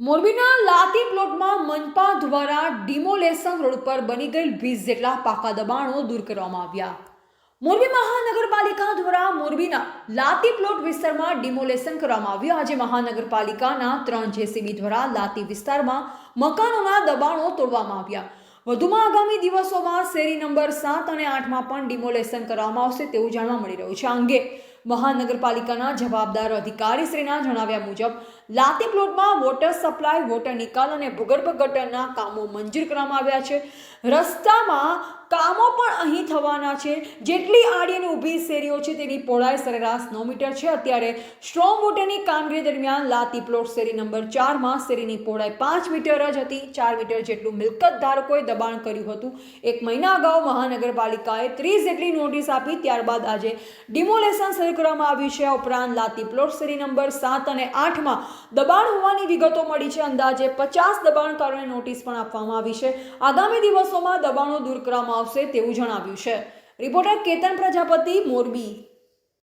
મોરબીના લાતી પ્લોટમાં મનપા દ્વારા ડિમોલેશન રોડ પર બની ગયેલ વીસ જેટલા પાકા દબાણો દૂર કરવામાં આવ્યા. મોરબી મહાનગરપાલિકા દ્વારા મોરબીના લાતી પ્લોટ વિસ્તારમાં ડિમોલેશન કરવામાં આવ્યું. આજે મહાનગરપાલિકાના ત્રણ જેસીબી દ્વારા લાતી વિસ્તારમાં મકાનોના દબાણો તોડવામાં આવ્યા. વધુમાં આગામી દિવસોમાં શેરી નંબર સાત અને આઠમાં પણ ડિમોલેશન કરવામાં આવશે તેવું જાણવા મળી રહ્યું છે. આ અંગે મહાનગરપાલિકાના જવાબદાર અધિકારીશ્રીના જણાવ્યા મુજબ, લાતી પ્લોટમાં વોટર સપ્લાય, વોટર નિકાલ અને ભૂગર્ભ ગટરના કામો મંજૂર કરવામાં આવ્યા છે. રસ્તામાં કામો પણ અહીં થવાના છે. જેટલી આડી અને ઊભી શેરીઓ છે તેની પહોળાઈ સરેરાશ નવ મીટર છે. અત્યારે સ્ટ્રોંગ વોટરની કામગીરી દરમિયાન લાતી પ્લોટ શેરી નંબર ચારમાં શેરીની પહોળાઈ પાંચ મીટર જ હતી. ચાર મીટર જેટલું મિલકત ધારકોએ દબાણ કર્યું હતું. એક મહિના અગાઉ મહાનગરપાલિકાએ ત્રીસ જેટલી નોટિસ આપી. ત્યારબાદ આજે ડિમોલેશન શરૂ કરવામાં આવ્યું છે. ઉપરાંત લાતી પ્લોટ શેરી નંબર સાત અને આઠમાં દબાણ હોવાની વિગતો મળી છે. અંદાજે પચાસ દબાણકારોને નોટિસ પણ આપવામાં આવી છે. આગામી દિવસોમાં દબાણો દૂર કરવામાં આવશે તેવું જણાવ્યું છે. રિપોર્ટર કેતન પ્રજાપતિ મોરબી.